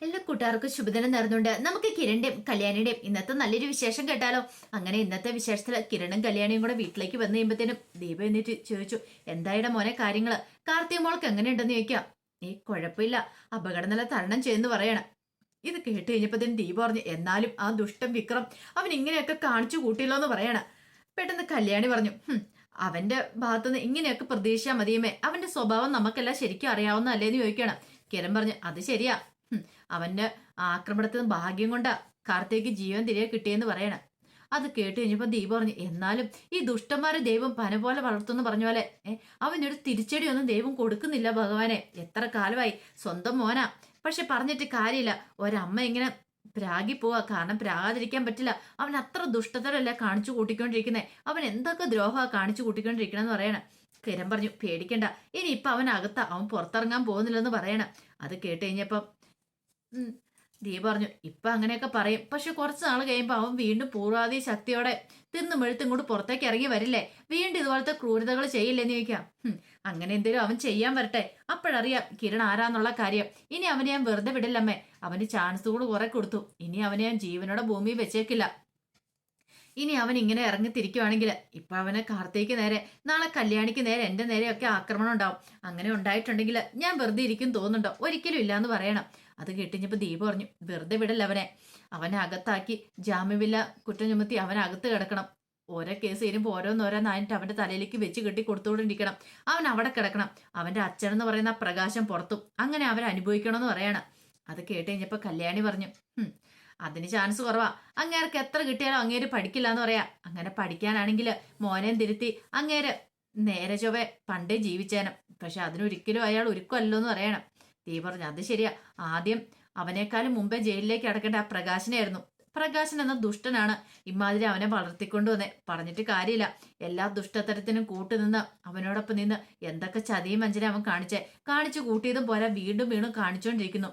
എല്ലാ കൂട്ടുകാർക്കും ശുഭദിനം നേർന്നുണ്ട് നമുക്ക് കിരണിന്റെയും കല്യാണിയുടെയും ഇന്നത്തെ നല്ലൊരു വിശേഷം കേട്ടാലോ? അങ്ങനെ ഇന്നത്തെ വിശേഷത്തിൽ കിരണും കല്യാണിയും കൂടെ വീട്ടിലേക്ക് വന്നു കഴിയുമ്പോഴത്തേനും ദീപ എന്നിട്ട് ചോദിച്ചു എന്തായുടെ മോനെ കാര്യങ്ങൾ? കാർത്തിക മോൾക്ക് എങ്ങനെയുണ്ടെന്ന് ചോദിക്കാം. ഏ കുഴപ്പമില്ല. അപകടം നല്ല തരണം ചെയ്യുന്നു പറയണം. ഇത് കേട്ട് കഴിഞ്ഞപ്പോഴത്തേനും ദീപ പറഞ്ഞു എന്നാലും ആ ദുഷ്ടം വിക്രം അവൻ ഇങ്ങനെയൊക്കെ കാണിച്ചു കൂട്ടിയല്ലോ എന്ന് പറയണം. പെട്ടെന്ന് കല്യാണി പറഞ്ഞു അവന്റെ ഭാഗത്തുനിന്ന് ഇങ്ങനെയൊക്കെ പ്രതീക്ഷിച്ചാൽ മതിയുമേ അവന്റെ സ്വഭാവം നമുക്കെല്ലാം ശരിക്കും അറിയാവുന്നതല്ലേന്ന് ചോദിക്കണം. കിരൺ പറഞ്ഞു അത് ശരിയാ. അവന്റെ ആക്രമണത്തിന് ഭാഗ്യം കൊണ്ടാ കാർത്തേക്ക് ജീവൻ തിരികെ കിട്ടിയെന്ന് പറയണം. അത് കേട്ട് കഴിഞ്ഞപ്പോ ദീപ പറഞ്ഞു എന്നാലും ഈ ദുഷ്ടന്മാരെ ദൈവം പന പോലെ വളർത്തുന്നു പറഞ്ഞ പോലെ അവനൊരു തിരിച്ചടിയൊന്നും ദൈവം കൊടുക്കുന്നില്ല ഭഗവാനെ. എത്ര കാലമായി സ്വന്തം മോനാ. പക്ഷെ പറഞ്ഞിട്ട് കാര്യമില്ല. ഒരമ്മ ഇങ്ങനെ പ്രാഗി പോവാ കാരണം പ്രാകാതിരിക്കാൻ പറ്റില്ല. അവൻ അത്ര ദുഷ്ടതരല്ല കാണിച്ചു കൂട്ടിക്കൊണ്ടിരിക്കുന്നേ. അവൻ എന്തൊക്കെ ദ്രോഹ കാണിച്ചു കൂട്ടിക്കൊണ്ടിരിക്കണമെന്ന് പറയണം. കിരൺ പറഞ്ഞു പേടിക്കണ്ട. ഇനി ഇപ്പൊ അവൻ അകത്ത അവൻ പുറത്തിറങ്ങാൻ പോകുന്നില്ലെന്ന് പറയണം. അത് കേട്ട് കഴിഞ്ഞപ്പം ദീപ പറഞ്ഞു ഇപ്പൊ അങ്ങനെയൊക്കെ പറയും. പക്ഷെ കുറച്ച് നാൾ കഴിയുമ്പോൾ അവൻ വീണ്ടും പൂർവാധി ശക്തിയോടെ തിന്നു മെഴുത്തും കൂടി പുറത്തേക്ക് ഇറങ്ങി വരില്ലേ? വീണ്ടും ഇതുപോലത്തെ ക്രൂരതകൾ ചെയ്യില്ലെന്ന് ചോദിക്കാം. അങ്ങനെ എന്തേലും അവൻ ചെയ്യാൻ വരട്ടെ. അപ്പോഴറിയാം കിരൺ ആരാന്നുള്ള കാര്യം. ഇനി അവനെ ഞാൻ വെറുതെ വിടില്ലമ്മേ. അവന് ചാൻസ് കൂടെ കുറെ കൊടുത്തു. ഇനി അവനെ ഞാൻ ജീവനോടെ ഭൂമിയിൽ വെച്ചേക്കില്ല. ഇനി അവൻ ഇങ്ങനെ ഇറങ്ങി തിരിക്കുവാണെങ്കിൽ ഇപ്പൊ അവനെ കാർത്തിക്ക് നേരെ നാളെ കല്യാണിക്ക് നേരെ എന്റെ നേരെയൊക്കെ ആക്രമണം ഉണ്ടാവും. അങ്ങനെ ഉണ്ടായിട്ടുണ്ടെങ്കിൽ ഞാൻ വെറുതെ ഇരിക്കും തോന്നുന്നുണ്ടോ? ഒരിക്കലും ഇല്ലാന്ന് പറയണം. അത് കേട്ടിഞ്ഞപ്പോൾ ദീപ പറഞ്ഞു വെറുതെ വിടല്ല അവനെ. അവനെ അകത്താക്കി ജാമ്യമില്ല കുറ്റം ചുമത്തി അവനകത്ത് കിടക്കണം. ഓരോ കേസ് ചെയ്യുമ്പോൾ ഓരോന്നോരോന്നായിട്ട് അവന്റെ തലയിലേക്ക് വെച്ച് കെട്ടി കൊടുത്തുകൊണ്ടിരിക്കണം. അവൻ അവിടെ കിടക്കണം. അവന്റെ അച്ഛനെന്ന് പറയുന്ന പ്രകാശം പുറത്തും. അങ്ങനെ അവൻ അനുഭവിക്കണമെന്ന് പറയണം. അത് കേട്ട് കല്യാണി പറഞ്ഞു "ഹും, അതിന് ചാൻസ് കുറവാ. അങ്ങേർക്ക് എത്ര കിട്ടിയാലും അങ്ങേര് പഠിക്കില്ല എന്ന് പറയാ. അങ്ങനെ പഠിക്കാനാണെങ്കിൽ മോനെയും തിരുത്തി അങ്ങേര് നേരെ ചൊവ്വെ പണ്ടേ ജീവിച്ചേനം. പക്ഷെ അതിനൊരിക്കലും അയാൾ ഒരുക്കമല്ലോ എന്ന് പറയണം. തീ പറഞ്ഞു. അത് ശരിയാ. ആദ്യം അവനേക്കാളും മുമ്പേ ജയിലിലേക്ക് അടക്കേണ്ട ആ പ്രകാശനായിരുന്നു പ്രകാശൻ എന്ന ദുഷ്ടനാണ്. ഇമാതിരി അവനെ വളർത്തിക്കൊണ്ടു വന്നേ. പറഞ്ഞിട്ട് കാര്യമില്ല. എല്ലാ ദുഷ്ടത്തരത്തിനും കൂട്ടുനിന്ന് അവനോടൊപ്പം നിന്ന് എന്തൊക്കെ ചതിയും മഞ്ചനെ അവൻ കാണിച്ചേ. കാണിച്ചു കൂട്ടിയതും പോലെ വീണ്ടും വീണ്ടും കാണിച്ചുകൊണ്ടിരിക്കുന്നു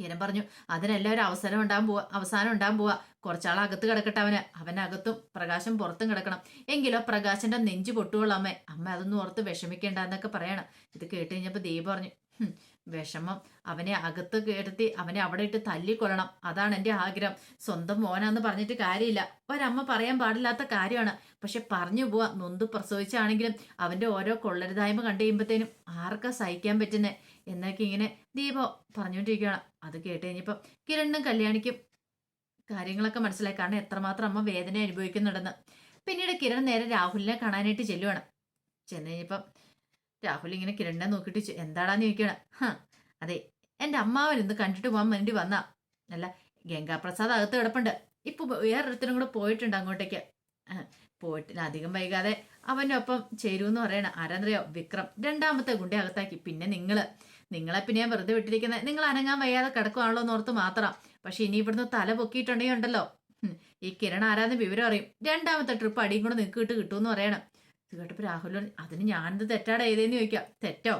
കിരൺ പറഞ്ഞു അതിനെല്ലാം ഒരു അവസരം ഉണ്ടാകാൻ പോവാ. അവസാനം ഉണ്ടാകാൻ പോവാ. കുറച്ചാൾ അകത്ത് കിടക്കട്ടെ അവന്. അവനകത്തും പ്രകാശം പുറത്തും കിടക്കണം. എങ്കിലോ പ്രകാശന്റെ നെഞ്ചു പൊട്ടുകൊള്ളു അമ്മേ. അതൊന്നും ഓർത്ത് വിഷമിക്കേണ്ട എന്നൊക്കെ പറയണം. ഇത് കേട്ട് കഴിഞ്ഞപ്പോൾ ദീപ പറഞ്ഞു "ഹും, വിഷമം. അവനെ അകത്ത് കേട്ടി അവനെ അവിടെ ഇട്ട് തല്ലിക്കൊള്ളണം അതാണ് എന്റെ ആഗ്രഹം. സ്വന്തം മോനാന്ന് പറഞ്ഞിട്ട് കാര്യമില്ല. ഒരമ്മ പറയാൻ പാടില്ലാത്ത കാര്യമാണ്. പക്ഷെ പറഞ്ഞു പോവാ. നൊന്ത് പ്രസവിച്ചാണെങ്കിലും അവന്റെ ഓരോ കൊള്ളരുതായ്മ കണ്ടു കഴിയുമ്പത്തേനും ആർക്കാ സഹിക്കാൻ പറ്റുന്നേ? എന്നൊക്കെ ഇങ്ങനെ ദീപോ പറഞ്ഞുകൊണ്ടിരിക്കുകയാണ്. അത് കേട്ട് കഴിഞ്ഞപ്പം കിരണിനും കല്യാണിക്കും കാര്യങ്ങളൊക്കെ മനസ്സിലായി. കാരണം എത്രമാത്രം അമ്മ വേദന അനുഭവിക്കുന്നുണ്ടെന്ന്. പിന്നീട് കിരൺ നേരെ രാഹുലിനെ കാണാനായിട്ട് ചെല്ലുവാണ്. ചെന്ന് കഴിഞ്ഞപ്പം രാഹുൽ ഇങ്ങനെ കിരണിനെ നോക്കിയിട്ട് എന്താടാ ചോദിക്കണം. അതെ എന്റെ അമ്മാവൻ ഇന്ന് കണ്ടിട്ട് പോകാൻ വേണ്ടി വന്നാ. അല്ല ഗംഗാപ്രസാദ് അകത്ത് കിടപ്പുണ്ട്. ഇപ്പൊ വേറൊരുത്തരും കൂടെ പോയിട്ടുണ്ട് അങ്ങോട്ടേക്ക്. പോയിട്ട് അധികം വൈകാതെ അവന്റെ ഒപ്പം ചേരുമെന്ന് പറയണ ആരാന്നറിയോ? വിക്രം. രണ്ടാമത്തെ ഗുണ്ടി അകത്താക്കി. പിന്നെ നിങ്ങൾ. നിങ്ങളെ പിന്നെ ഞാൻ വെറുതെ വിട്ടിരിക്കുന്നത് നിങ്ങൾ അനങ്ങാൻ വയ്യാതെ കിടക്കുവാണല്ലോ എന്ന് ഓർത്ത് മാത്രം. പക്ഷെ ഇനി ഇവിടുന്ന് തല പൊക്കിയിട്ടുണ്ടെങ്കിൽ ഉണ്ടല്ലോ. ഈ കിരൺ ആരാന്ന് വിവരം അറിയും. രണ്ടാമത്തെ ട്രിപ്പ് അടിയും കൂടെ നിൽക്കിട്ട് കിട്ടുമെന്ന് പറയണം. ഇത് കേട്ടപ്പോൾ രാഹുൽ അതിന് ഞാനിത് തെറ്റാടെ ഏതേന്ന് ചോദിക്കാം. തെറ്റോ?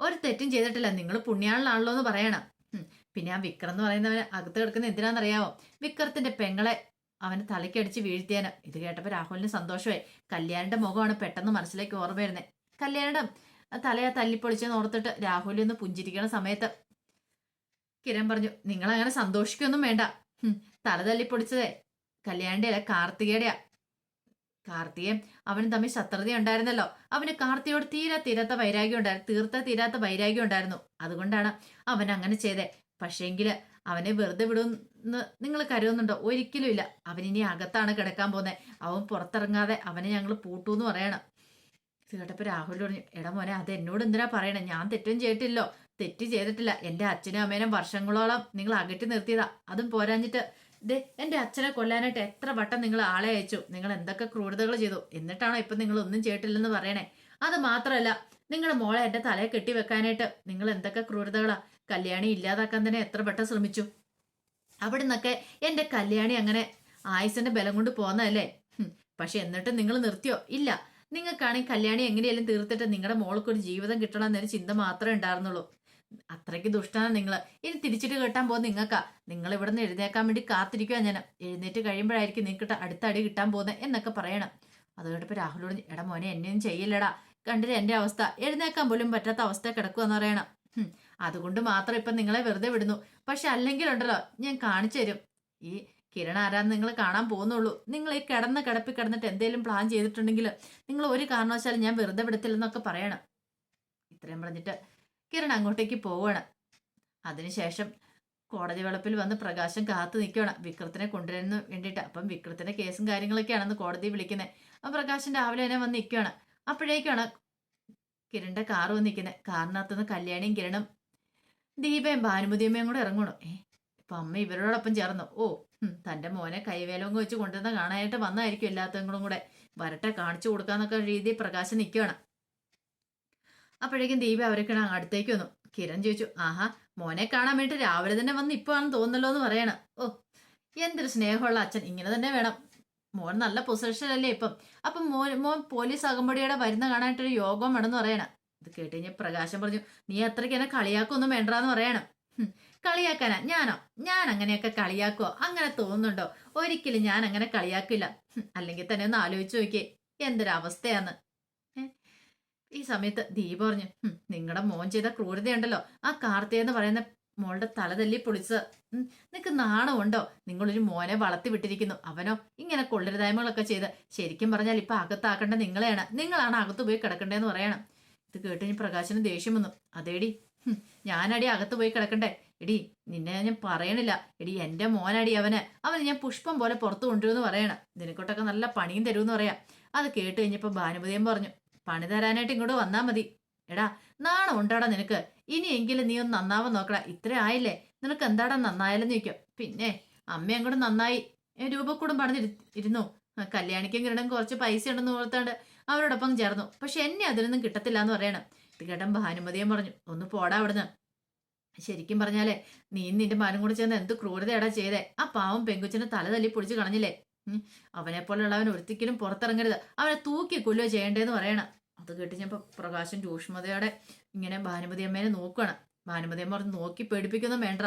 ഒരു തെറ്റും ചെയ്തിട്ടില്ല. നിങ്ങൾ പുണ്യാളിലാണല്ലോ എന്ന് പറയണം. പിന്നെ ആ വിക്രം എന്ന് പറയുന്നവന് അകത്ത് കിടക്കുന്ന എന്തിനാണെന്നറിയാമോ വിക്രത്തിന്റെ പെങ്ങളെ അവന് തലയ്ക്കടിച്ച് വീഴ്ത്തിയാന്. ഇത് കേട്ടപ്പോൾ രാഹുലിന് സന്തോഷമായി. കല്യാണിന്റെ മുഖമാണ് പെട്ടെന്ന് മനസ്സിലേക്ക് ഓർമ്മ വരുന്നത് കല്യാണിയുടെ തലയാ തല്ലിപ്പൊളിച്ചെന്ന് ഓർത്തിട്ട് രാഹുൽ ഒന്ന് പുഞ്ചിരിക്കണ സമയത്ത് കിരൺ പറഞ്ഞു നിങ്ങൾ അങ്ങനെ സന്തോഷിക്കൊന്നും വേണ്ട. തല തല്ലിപ്പൊളിച്ചതേ. കല്യാണിന്റെ അല്ല കാർത്തികയുടെയാ. കാർത്തികയും അവനും തമ്മിൽ ശത്രുത ഉണ്ടായിരുന്നല്ലോ. അവന് കാർത്തിയോട് തീരെ തീരാത്ത വൈരാഗ്യം ഉണ്ടായിരുന്നു. തീർത്ത തീരാത്ത വൈരാഗ്യം ഉണ്ടായിരുന്നു. അതുകൊണ്ടാണ് അവൻ അങ്ങനെ ചെയ്തേ. പക്ഷേങ്കിൽ അവനെ വെറുതെ വിടുമെന്ന് നിങ്ങൾ കരുതുന്നുണ്ടോ? ഒരിക്കലും ഇല്ല. അവൻ ഇനി അകത്താണ് കിടക്കാൻ പോകുന്നത് അവൻ പുറത്തിറങ്ങാതെ അവനെ ഞങ്ങൾ പൂട്ടു എന്ന് പറയണം. ഇത് കേട്ടപ്പോൾ രാഹുൽ പറഞ്ഞു എടാ മോനെ അത് എന്നോട് എന്തിനാ പറയണേ? ഞാൻ തെറ്റും ചെയ്തിട്ടില്ലോ. തെറ്റ് ചെയ്തിട്ടില്ല. എന്റെ അച്ഛനും അമ്മേനും വർഷങ്ങളോളം നിങ്ങൾ അകറ്റി നിർത്തിയതാ. അതും പോരാഞ്ഞിട്ട് ദേ എന്റെ അച്ഛനെ കൊല്ലാനായിട്ട് എത്ര വട്ടം നിങ്ങൾ ആളെ അയച്ചു? നിങ്ങൾ എന്തൊക്കെ ക്രൂരതകൾ ചെയ്തു? എന്നിട്ടാണോ ഇപ്പം നിങ്ങൾ ഒന്നും ചെയ്തിട്ടില്ലെന്ന് പറയണേ? അത് മാത്രമല്ല നിങ്ങളുടെ മോളെ എന്റെ തലയെ കെട്ടി വെക്കാനായിട്ട് നിങ്ങൾ എന്തൊക്കെ ക്രൂരതകളാ? കല്യാണി ഇല്ലാതാക്കാൻ തന്നെ എത്ര വട്ടം ശ്രമിച്ചു? അവിടെ നിന്നൊക്കെ എന്റെ കല്യാണി അങ്ങനെ ആയുസിന്റെ ബലം കൊണ്ട് പോന്നതല്ലേ? പക്ഷെ എന്നിട്ട് നിങ്ങൾ നിർത്തിയോ? ഇല്ല. നിങ്ങൾക്കാണെങ്കിൽ കല്യാണി എങ്ങനെയാലും തീർത്തിട്ട് നിങ്ങളുടെ മോൾക്കൊരു ജീവിതം കിട്ടണം എന്നൊരു ചിന്ത മാത്രമേ ഉണ്ടായിരുന്നുള്ളൂ. അത്രയ്ക്ക് ദുഷ്ടാണ് നിങ്ങൾ ഇനി തിരിച്ചിട്ട് കെട്ടാൻ പോകുന്ന നിങ്ങൾക്കാ. നിങ്ങൾ ഇവിടെ നിന്ന് എഴുന്നേക്കാൻ വേണ്ടി കാത്തിരിക്കുക ഞാൻ. എഴുന്നേറ്റ് കഴിയുമ്പോഴായിരിക്കും നിങ്ങൾക്ക് അടുത്ത അടി കിട്ടാൻ പോകുന്നത് എന്നൊക്കെ പറയണം. അത് കേട്ടപ്പോൾ രാഹുലോട് എടാ മോനെ എന്നെയൊന്നും ചെയ്യില്ലടാ. കണ്ടിട്ട് എന്റെ അവസ്ഥ? എഴുന്നേക്കാൻ പോലും പറ്റാത്ത അവസ്ഥ കിടക്കുമെന്ന് പറയണം. അതുകൊണ്ട് മാത്രം ഇപ്പം നിങ്ങളെ വെറുതെ വിടുന്നു. പക്ഷെ അല്ലെങ്കിലുണ്ടല്ലോ ഞാൻ കാണിച്ചു തരും. ഈ കിരൺ ആരാന്ന് നിങ്ങൾ കാണാൻ പോകുന്നുള്ളൂ. നിങ്ങൾ ഈ കിടന്ന് കിടപ്പി കിടന്നിട്ട് എന്തെങ്കിലും പ്ലാൻ ചെയ്തിട്ടുണ്ടെങ്കിൽ നിങ്ങൾ ഒരു കാരണവശാലും ഞാൻ വെറുതെ വിടത്തില്ലെന്നൊക്കെ പറയണം. ഇത്രയും പറഞ്ഞിട്ട് കിരൺ അങ്ങോട്ടേക്ക് പോവുകയാണ് അതിനുശേഷം കോടതി വളപ്പിൽ വന്ന് പ്രകാശം കാത്തു നിൽക്കുകയാണ്. വിക്രത്തിനെ കൊണ്ടുവരുന്ന വേണ്ടിയിട്ട്. അപ്പം വിക്രത്തിന്റെ കേസും കാര്യങ്ങളൊക്കെയാണെന്ന് കോടതി വിളിക്കുന്നത് അപ്പം പ്രകാശൻ രാവിലെ തന്നെ വന്ന് നിൽക്കുകയാണ്. അപ്പോഴേക്കാണ് കിരണിന്റെ കാർ വന്ന് നിൽക്കുന്നത് കാറിനകത്തുനിന്ന് കല്യാണിയും കിരണും ദീപയും ഭാനുമതിയമ്മയും കൂടെ ഇറങ്ങണു ഏ അമ്മ ഇവരോടൊപ്പം ചേർന്നു. ഓ തന്റെ മോനെ കൈവേലവും വെച്ച് കൊണ്ടുവന്ന കാണാനായിട്ട് വന്നായിരിക്കും എല്ലാത്തങ്ങളും കൂടെ. വരട്ടെ കാണിച്ചു കൊടുക്കാന്നൊക്കെ രീതി പ്രകാശം നിൽക്കുകയാണ്. അപ്പോഴേക്കും ദീപ അവരൊക്കെ അടുത്തേക്ക് വന്നു. കിരൺ ചോദിച്ചു ആഹാ മോനെ കാണാൻ വേണ്ടി രാവിലെ തന്നെ വന്ന് ഇപ്പൊ ആണെന്ന് തോന്നല്ലോ എന്ന് പറയണം. ഓ എന്തൊരു സ്നേഹമുള്ള അച്ഛൻ ഇങ്ങനെ തന്നെ വേണം. മോൻ നല്ല പൊസിഷനല്ലേ ഇപ്പം. അപ്പം മോൻ മോൻ പോലീസ് അകമ്പടിയുടെ വരുന്ന കാണാനായിട്ടൊരു യോഗം വേണമെന്ന് പറയണം. ഇത് കേട്ട് കഴിഞ്ഞാൽ പ്രകാശം പറഞ്ഞു നീ അത്രയ്ക്ക് എന്നെ കളിയാക്കൊന്നും വേണ്ടാന്ന് പറയണം. കളിയാക്കാനാ? ഞാനോ? ഞാൻ അങ്ങനെയൊക്കെ കളിയാക്കുവോ? അങ്ങനെ തോന്നുന്നുണ്ടോ? ഒരിക്കലും ഞാൻ അങ്ങനെ കളിയാക്കില്ല. അല്ലെങ്കിൽ തന്നെ ഒന്ന് ആലോചിച്ച് നോക്കിയേ എന്തൊരവസ്ഥയാന്ന്? ഈ സമയത്ത് ദീപ പറഞ്ഞു നിങ്ങളുടെ മോൻ ചെയ്ത ക്രൂരതയുണ്ടല്ലോ. ആ കാർത്തിക എന്ന് പറയുന്ന മോളുടെ തല തല്ലി പൊളിച്ച് നിനക്ക് നാണമുണ്ടോ? നിങ്ങളൊരു മോനെ വളർത്തി വിട്ടിരിക്കുന്നു. അവനോ ഇങ്ങനെ കൊള്ളരുതായ്മകളൊക്കെ ചെയ്ത് ശരിക്കും പറഞ്ഞാൽ ഇപ്പൊ അകത്താക്കേണ്ട നിങ്ങളെയാണ്. നിങ്ങളാണ് അകത്ത് പോയി കിടക്കണ്ടേന്ന് പറയണം. ഇത് കേട്ട് ഇനി പ്രകാശന് ദേഷ്യം വന്നു. അതേടി ഞാനടി അകത്ത് പോയി കിടക്കണ്ടേ? എടി നിന്നെ ഞാൻ പറയണില്ല. എടി എന്റെ മോനടി അവന്. അവന് ഞാൻ പുഷ്പം പോലെ പുറത്തു കൊണ്ടുവരുമെന്ന് പറയണം. നിനക്കൊട്ടൊക്കെ നല്ല പണിയും തരുമെന്ന് പറയാം. അത് കേട്ട് കഴിഞ്ഞപ്പോ ഭാനുപതിയും പറഞ്ഞു പണി തരാനായിട്ട് ഇങ്ങോട്ട് വന്നാ മതി. എടാ നാണം ഉണ്ടാടാ നിനക്ക്? ഇനിയെങ്കിലും നീ ഒന്ന് നന്നാവാൻ നോക്കടാ. ഇത്ര ആയില്ലേ? നിനക്ക് എന്താടാ നന്നായാലെന്ന് ചോദിക്കും. പിന്നെ അമ്മ അങ്ങോട്ട് നന്നായി. രൂപക്കൂടും പറഞ്ഞിരു ഇരുന്നു. കല്യാണിക്കും കിരണം കുറച്ച് പൈസ ഉണ്ടെന്ന് ഓർത്താണ്ട് അവരോടൊപ്പം ചേർന്നു. പക്ഷെ എന്നെ അതിനൊന്നും കിട്ടത്തില്ല എന്ന് പറയണം. ഇത് കേട്ടൻ ഭാനുമതിയും പറഞ്ഞു ഒന്ന് പോടാ അവിടുന്ന്. ശരിക്കും പറഞ്ഞാലേ നീ നിന്റെ മനം കൂടി ചേർന്ന് എന്ത് ക്രൂരതയാടാ ചെയ്തേ. ആ പാവം പെങ്കുച്ചിനെ തല തല്ലി പൊടിച്ച് കളഞ്ഞില്ലേ? അവനെ പോലുള്ളവൻ ഒരിക്കലും പുറത്തിറങ്ങരുത്. അവനെ തൂക്കി കൊല്ലുക ചെയ്യേണ്ടതെന്ന് പറയണം. അത് കേട്ട് ഞാൻ പ്രകാശൻ രൂക്ഷ്മതയോടെ ഇങ്ങനെ ഭാനുമതി അമ്മേനെ നോക്കുകയാണ് ഭാനുമതി അമ്മ പറഞ്ഞ് നോക്കി പേടിപ്പിക്കൊന്നും വേണ്ട.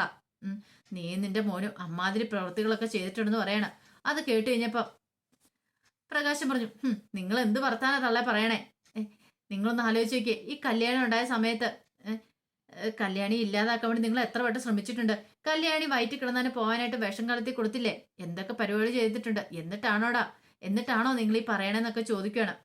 നീ നിന്റെ മോനും അമ്മാതിരി പ്രവൃത്തികളൊക്കെ ചെയ്തിട്ടുണ്ടെന്ന് പറയണം. അത് കേട്ട് കഴിഞ്ഞപ്പോ പ്രകാശം പറഞ്ഞു നിങ്ങൾ എന്ത് വർത്താന തള്ളേ പറയണേ? നിങ്ങളൊന്ന് ആലോചിച്ച് നോക്കിയേ ഈ കല്യാണം ഉണ്ടായ സമയത്ത് കല്യാണി ഇല്ലാതാക്കാൻ വേണ്ടി നിങ്ങൾ എത്ര വട്ടം ശ്രമിച്ചിട്ടുണ്ട്? കല്യാണി വയറ്റിൽ കിടന്നാൻ പോകാനായിട്ട് വിഷം കലർത്തി കൊടുത്തില്ലേ? എന്തൊക്കെ പരിപാടി ചെയ്തിട്ടുണ്ട്? എന്നിട്ടാണോടാ? എന്നിട്ടാണോ നിങ്ങൾ ഈ പറയണെന്നൊക്കെ ചോദിക്കുകയാണ്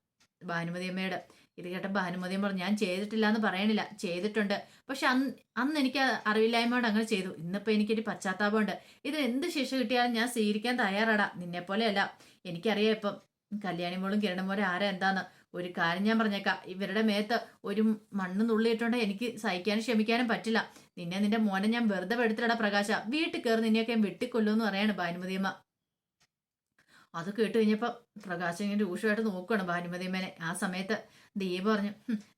ഭാനുമതി അമ്മയോട്. ഇത് കേട്ട ഭാനുമതി പറഞ്ഞു ഞാൻ ചെയ്തിട്ടില്ല എന്ന് പറയണില്ല. ചെയ്തിട്ടുണ്ട്. പക്ഷെ അന്ന് അന്ന് എനിക്ക് അറിവില്ലായ്മയോട് അങ്ങനെ ചെയ്തു. ഇന്നിപ്പോൾ എനിക്കൊരു പശ്ചാത്താപമുണ്ട്. ഇത് എന്ത് ശിക്ഷ കിട്ടിയാലും ഞാൻ സ്വീകരിക്കാൻ തയ്യാറാടാ. നിന്നെ പോലെയല്ല എനിക്കറിയാം ഇപ്പം കല്യാണി മോളും കിരണ മോരെ ആരാ എന്താന്ന്. ഒരു കാര്യം ഞാൻ പറഞ്ഞേക്കാം. ഇവരുടെ മേത്ത് ഒരു മണ്ണ് നുള്ളിയിട്ടുണ്ട് എനിക്ക് സഹിക്കാനും ക്ഷമിക്കാനും പറ്റില്ല. നിന്നെ നിന്റെ മോനെ ഞാൻ വെറുതെ പെടുത്തിടാ പ്രകാശ. വീട്ടിൽ കയറി നിന്നെയൊക്കെ വെട്ടിക്കൊല്ലുമെന്ന് പറയാണ് ഭാനുമതിയമ്മ അത് കേട്ട് കഴിഞ്ഞപ്പോൾ പ്രകാശ് ഇങ്ങനെ രൂക്ഷമായിട്ട് നോക്കുകയാണ് ഭാനുമതിയമ്മേനെ ആ സമയത്ത് ദീപ പറഞ്ഞു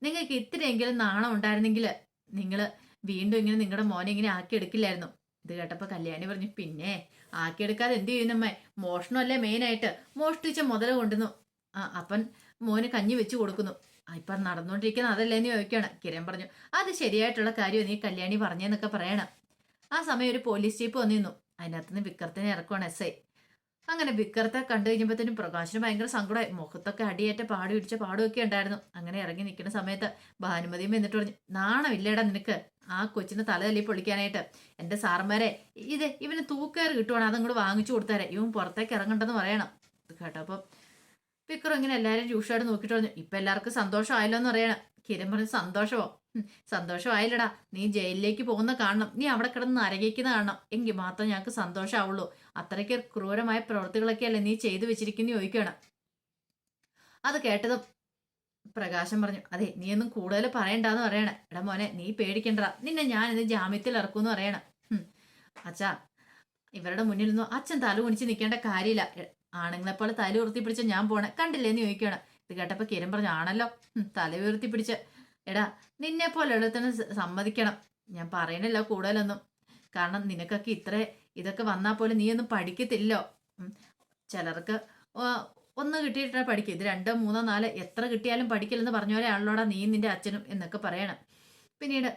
നിങ്ങൾക്ക് ഇത്രയെങ്കിലും നാണം ഉണ്ടായിരുന്നെങ്കിൽ നിങ്ങൾ വീണ്ടും ഇങ്ങനെ നിങ്ങളുടെ മോനെ ഇങ്ങനെ ആക്കിയെടുക്കില്ലായിരുന്നു. ഇത് കേട്ടപ്പോൾ കല്യാണി പറഞ്ഞു പിന്നെ ആക്കിയെടുക്കാതെ എന്ത് ചെയ്യുന്നമ്മേ മോഷണമല്ലേ മെയിനായിട്ട് മോഷ്ടിച്ച മുതല കൊണ്ടുവന്നു. ആ അപ്പൻ മോന് കഞ്ഞി വെച്ച് കൊടുക്കുന്നു. ഇപ്പം നടന്നുകൊണ്ടിരിക്കുന്ന അതല്ലേ എന്ന് ചോദിക്കുകയാണ്. കിരൺ പറഞ്ഞു അത് ശരിയായിട്ടുള്ള കാര്യം നീ കല്യാണി പറഞ്ഞെന്നൊക്കെ പറയണം. ആ സമയം ഒരു പോലീസ് ജീപ്പ് വന്നിരുന്നു. അതിനകത്തുനിന്ന് വിക്രത്തിനെ ഇറക്കുവാണ് എസ് ഐ. അങ്ങനെ വിക്രത്തെ കണ്ടു കഴിഞ്ഞപ്പോഴത്തേനും പ്രകാശിന് ഭയങ്കര സങ്കടമായി. മുഖത്തൊക്കെ അടിയേറ്റ പാട് പിടിച്ച പാടുമൊക്കെ ഉണ്ടായിരുന്നു. അങ്ങനെ ഇറങ്ങി നിൽക്കുന്ന സമയത്ത് ഭാനുമതിയും എന്നിട്ട് പറഞ്ഞു നാണമില്ലേടാ നിനക്ക്? ആ കൊച്ചിന് തല തല്ലി പൊളിക്കാനായിട്ട്. എന്റെ സാറന്മാരെ ഇത് ഇവന് തൂക്കാറ് കിട്ടുവാണ്. അതങ്ങോട്ട് വാങ്ങിച്ചു കൊടുത്താരെ. ഇവൻ പുറത്തേക്ക് ഇറങ്ങണ്ടെന്ന് പറയണം. കേട്ടോ അപ്പം വിക്രം ഇങ്ങനെ എല്ലാവരും രൂക്ഷമായിട്ട് നോക്കിയിട്ട് പറഞ്ഞു ഇപ്പം എല്ലാവർക്കും സന്തോഷമായല്ലോ എന്ന് പറയണം. കിരൺ പറഞ്ഞു സന്തോഷമോ? സന്തോഷമായില്ലടാ. നീ ജയിലിലേക്ക് പോകുന്ന കാണണം. നീ അവിടെ കിടന്ന് നരകിക്കുന്ന കാണണം. എങ്കിൽ മാത്രം ഞങ്ങൾക്ക് സന്തോഷമാവുള്ളൂ അത്രയ്ക്ക് ക്രൂരമായ പ്രവൃത്തികളൊക്കെയല്ലേ നീ ചെയ്തു വെച്ചിരിക്കുന്ന ചോദിക്കണം അത് കേട്ടതും പ്രകാശം പറഞ്ഞു അതെ നീ ഒന്നും കൂടുതൽ പറയണ്ടെന്ന് പറയണേ. എടാ മോനെ നീ പേടിക്കണ്ട. നിന്നെ ഞാൻ ഇന്ന് ജാമ്യത്തിൽ ഇറക്കുമെന്ന് പറയണം. അച്ഛാ ഇവരുടെ മുന്നിൽ നിന്നും അച്ഛൻ തല കുണിച്ച് നിൽക്കേണ്ട കാര്യമില്ല. ആണുങ്ങളെ പോലെ തല ഉയർത്തി പിടിച്ച ഞാൻ പോണേ. കണ്ടില്ലേ എന്ന് ചോദിക്കുകയാണ്. ഇത് കേട്ടപ്പോ കിരൺ പറഞ്ഞു ആണല്ലോ. തല ഉയർത്തി പിടിച്ച് എടാ നിന്നെ പോലെ ഇടത്തിന് സമ്മതിക്കണം. ഞാൻ പറയണില്ല കൂടുതലൊന്നും. കാരണം നിനക്കൊക്കെ ഇത്ര ഇതൊക്കെ വന്നാൽ പോലും നീ ഒന്നും പഠിക്കത്തില്ലോ ചിലർക്ക് ഒന്ന് കിട്ടിയിട്ടാ പഠിക്കും ഇത് രണ്ടോ മൂന്നോ നാലോ എത്ര കിട്ടിയാലും പഠിക്കില്ലെന്ന് പറഞ്ഞ പോലെ ആളോടാ നീ നിന്റെ അച്ഛനും എന്നൊക്കെ പറയണം. പിന്നീട്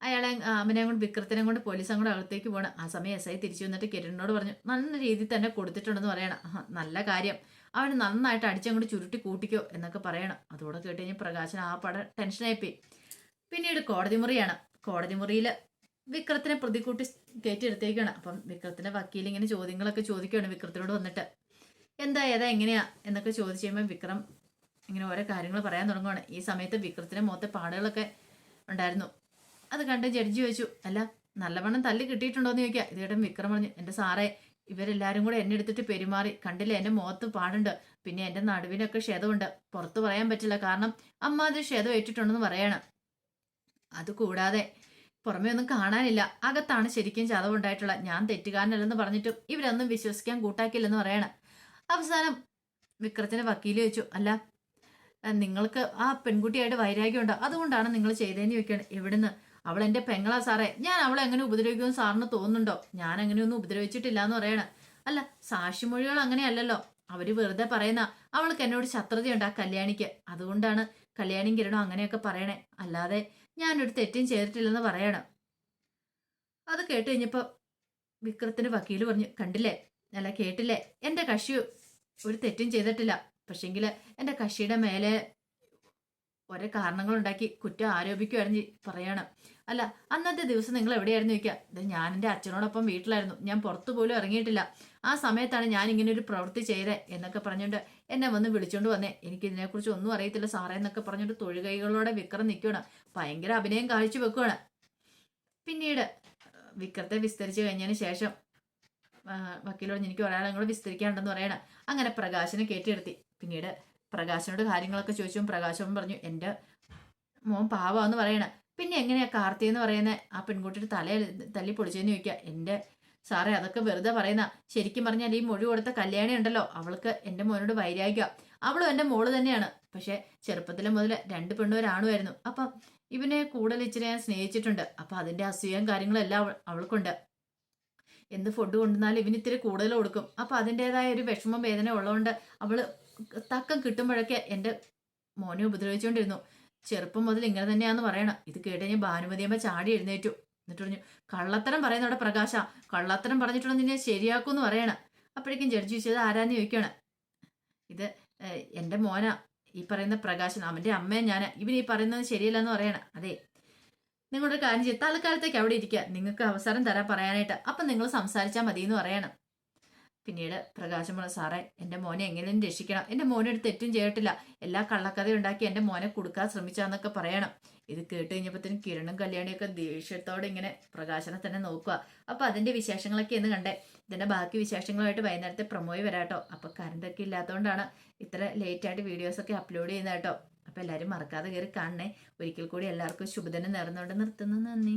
അയാളെ അമ്മനെയും കൊണ്ട് വിക്രത്തിനെയും കൊണ്ട് പോലീസും കൂടെ അകത്തേക്ക് പോകണം ആ സമയം എസ് ഐ തിരിച്ചു വന്നിട്ട് കിരണിനോട് പറഞ്ഞു നല്ല രീതിയിൽ തന്നെ കൊടുത്തിട്ടുണ്ടെന്ന് പറയണം. നല്ല കാര്യം. അവന് നന്നായിട്ട് അടിച്ചങ്ങോട്ട് ചുരുട്ടി കൂട്ടിക്കോ എന്നൊക്കെ പറയണം. അതോടെ കേട്ട് കഴിഞ്ഞ് പ്രകാശൻ ആ പടം ടെൻഷനായിപ്പോയി പിന്നീട് കോടതി മുറിയാണ്. കോടതി മുറിയിൽ വിക്രത്തിനെ പ്രതിക്കൂട്ടി കയറ്റിയെടുത്തേക്കാണ് അപ്പം വിക്രത്തിന്റെ വക്കീൽ ഇങ്ങനെ ചോദ്യങ്ങളൊക്കെ ചോദിക്കുകയാണ് വിക്രത്തിനോട് വന്നിട്ട്. എന്താ ഏതാ എങ്ങനെയാ എന്നൊക്കെ ചോദിച്ചു കഴിയുമ്പോൾ വിക്രം ഇങ്ങനെ ഓരോ കാര്യങ്ങൾ പറയാൻ തുടങ്ങുകയാണ് ഈ സമയത്ത് വിക്രത്തിന്റെ മുഖത്തെ പാടുകളൊക്കെ ഉണ്ടായിരുന്നു. അത് കണ്ട് ജഡ്ജി ചോദിച്ചു അല്ല നല്ലവണ്ണം തല്ലി കിട്ടിയിട്ടുണ്ടോ എന്ന് ചോദിക്കുക ഇതേട്ടം വിക്രം പറഞ്ഞു എന്റെ സാറേ ഇവരെല്ലാരും കൂടെ എന്നെ എടുത്തിട്ട് പെരുമാറി. കണ്ടില്ല? എന്റെ മുഖത്ത് പാടുണ്ട്. പിന്നെ എന്റെ നടുവിനൊക്കെ ക്ഷതമുണ്ട്. പുറത്തു പറയാൻ പറ്റില്ല. കാരണം അമ്മ അത് ക്ഷതം ഏറ്റിട്ടുണ്ടെന്ന് പറയണം. അതുകൂടാതെ പുറമേ ഒന്നും കാണാനില്ല. അകത്താണ് ശരിക്കും ചതവുണ്ടായിട്ടുള്ള ഞാൻ തെറ്റുകാരനല്ലെന്ന് പറഞ്ഞിട്ടും ഇവരൊന്നും വിശ്വസിക്കാൻ കൂട്ടാക്കില്ലെന്ന് പറയണം. അവസാനം വിക്രത്തിന്റെ വക്കീൽ ചോദിച്ചു. അല്ല നിങ്ങൾക്ക് ആ പെൺകുട്ടിയായിട്ട് വൈരാഗ്യമുണ്ടോ? അതുകൊണ്ടാണ് നിങ്ങൾ ചെയ്തതെന്ന് ചോദിക്കുകയാണ്. എവിടുന്ന്? അവൾ എന്റെ പെങ്ങളാ സാറേ. ഞാൻ അവളെ എങ്ങനെ ഉപദ്രവിക്കുമെന്ന് സാറിന് തോന്നുന്നുണ്ടോ? ഞാൻ അങ്ങനെയൊന്നും ഉപദ്രവിച്ചിട്ടില്ല എന്ന് പറയണ. അല്ല സാക്ഷിമൊഴികൾ അങ്ങനെയല്ലല്ലോ. അവർ വെറുതെ പറയുന്ന അവൾക്ക് എന്നോട് ശത്രുതയുണ്ട് ആ കല്യാണിക്ക്. അതുകൊണ്ടാണ് കല്യാണിയും കിരണും അങ്ങനെയൊക്കെ പറയണേ. അല്ലാതെ ഞാനൊരു തെറ്റും ചെയ്തിട്ടില്ലെന്ന് പറയണം. അത് കേട്ട് കഴിഞ്ഞപ്പോ വിക്രത്തിന്റെ വക്കീൽ പറഞ്ഞു കണ്ടില്ലേ? അല്ല കേട്ടില്ലേ? എന്റെ കക്ഷി ഒരു തെറ്റും ചെയ്തിട്ടില്ല. പക്ഷെങ്കിൽ എന്റെ കക്ഷിയുടെ മേലെ ഓരോ കാരണങ്ങളുണ്ടാക്കി കുറ്റം ആരോപിക്കുമായിരുന്നു പറയണം. അല്ല അന്നത്തെ ദിവസം നിങ്ങൾ എവിടെയായിരുന്നു ചോദിക്കുക? ഇത് ഞാൻ എന്റെ അച്ഛനോടൊപ്പം വീട്ടിലായിരുന്നു. ഞാൻ പുറത്തു പോലും ഇറങ്ങിയിട്ടില്ല. ആ സമയത്താണ് ഞാൻ ഇങ്ങനെ ഒരു പ്രവൃത്തി ചെയ്തേ എന്നൊക്കെ പറഞ്ഞുകൊണ്ട് എന്നെ വന്ന് വിളിച്ചുകൊണ്ട് വന്നേ. എനിക്ക് ഇതിനെക്കുറിച്ച് ഒന്നും അറിയത്തില്ല സാറേ എന്നൊക്കെ പറഞ്ഞുകൊണ്ട് തൊഴുകൈകളോടെ വിക്രം നിൽക്കുകയാണ് ഭയങ്കര അഭിനയം കാഴ്ച വെക്കുകയാണ് പിന്നീട് വിക്രത്തെ വിസ്തരിച്ച് കഴിഞ്ഞതിന് ശേഷം വക്കീലോട് എനിക്ക് ഒരാളെ കൂടെ വിസ്തരിക്കാനുണ്ടെന്ന് പറയണം. അങ്ങനെ പ്രകാശനെ കയറ്റിയെടുത്തി പിന്നീട് പ്രകാശനോട് കാര്യങ്ങളൊക്കെ ചോദിച്ചു പ്രകാശൻ പറഞ്ഞു എന്റെ മോൻ പാവാന്ന് പറയണ. പിന്നെ എങ്ങനെയാ കാർത്തി എന്ന് പറയുന്ന ആ പെൺകുട്ടിയുടെ തലയിൽ തല്ലി പൊളിച്ചെന്ന് ചോദിക്കുക എന്റെ സാറേ അതൊക്കെ വെറുതെ പറയുന്ന ശരിക്കും പറഞ്ഞാൽ ഈ മൊഴി കൊടുത്ത കല്യാണി ഉണ്ടല്ലോ അവൾക്ക് എന്റെ മോനോട് വൈരാഗ്യ. അവളും എന്റെ മോൾ തന്നെയാണ്. പക്ഷെ ചെറുപ്പത്തിലെ മുതൽ രണ്ട് പെണ്ണുവരാണുമായിരുന്നു അപ്പം ഇവനെ കൂടുതൽ ഇച്ചിരി ഞാൻ സ്നേഹിച്ചിട്ടുണ്ട്. അപ്പം അതിന്റെ അസൂയം കാര്യങ്ങളെല്ലാം അവൾ- അവൾക്കുണ്ട്. എന്ത് ഫുഡ് കൊണ്ടുവന്നാലും ഇവന് ഇത്തിരി കൂടുതൽ കൊടുക്കും. അപ്പം അതിന്റെതായ ഒരു വിഷമം വേദന ഉള്ളതുകൊണ്ട് അവൾ തക്കം കിട്ടുമ്പോഴൊക്കെ എന്റെ മോനെ ഉപദ്രവിച്ചുകൊണ്ടിരുന്നു ചെറുപ്പം മുതൽ ഇങ്ങനെ തന്നെയാന്ന് പറയണം. ഇത് കേട്ട് ഞാൻ ഭാനുമതിയമ്മ ചാടി എഴുന്നേറ്റു. എന്നിട്ട് പറഞ്ഞു കള്ളത്തരം പറയുന്ന അവിടെ പ്രകാശ. കള്ളത്തരം പറഞ്ഞിട്ടുണ്ടെങ്കിൽ നിന്നെ? ശരിയാക്കുമെന്ന് പറയണം. അപ്പോഴേക്കും ജഡ്ജി ചോദിച്ചത് ആരാന്ന് ചോദിക്കണം? ഇത് എന്റെ മോന. ഈ പറയുന്ന പ്രകാശൻ. അവന്റെ അമ്മയെ ഞാൻ ഇവൻ ഈ പറയുന്നത് ശരിയല്ലെന്ന് പറയണം. അതെ. നിങ്ങളുടെ കാര്യം ചെയ്ത് തൽക്കാലത്തേക്ക് അവിടെ ഇരിക്കുക. നിങ്ങൾക്ക് അവസരം തരാൻ പറയാനായിട്ട്. അപ്പം നിങ്ങൾ സംസാരിച്ചാൽ മതി എന്ന് പറയണം. പിന്നീട് പ്രകാശമുള്ള സാറേ എന്റെ മോനെ എങ്ങനെയും രക്ഷിക്കണം. എന്റെ മോനെ ഒരു തെറ്റും ചെയ്തിട്ടില്ല. എല്ലാ കള്ളക്കഥയും ഉണ്ടാക്കി എന്റെ മോനെ കൊടുക്കാൻ ശ്രമിച്ചാന്നൊക്കെ പറയണം. ഇത് കേട്ട് കഴിഞ്ഞപ്പോഴത്തേനും കിരണും കല്യാണിയൊക്കെ ദേഷ്യത്തോടെ ഇങ്ങനെ പ്രകാശനെ തന്നെ നോക്കുക. അപ്പോൾ അതിന്റെ വിശേഷങ്ങളൊക്കെ എന്ന് കണ്ടേ? ഇതിന്റെ ബാക്കി വിശേഷങ്ങളുമായിട്ട് വൈകുന്നേരത്തെ പ്രൊമോയി വരാട്ടോ അപ്പോൾ കറണ്ടൊക്കെ ഇല്ലാത്തതുകൊണ്ടാണ് ഇത്ര ലേറ്റായിട്ട് വീഡിയോസൊക്കെ അപ്ലോഡ് ചെയ്യുന്നത് കേട്ടോ അപ്പോൾ എല്ലാവരും മറക്കാതെ കയറി കാണണേ. ഒരിക്കൽ കൂടി എല്ലാവർക്കും ശുഭദിനം നേർന്നുകൊണ്ട് നിർത്തുന്നു. നന്ദി.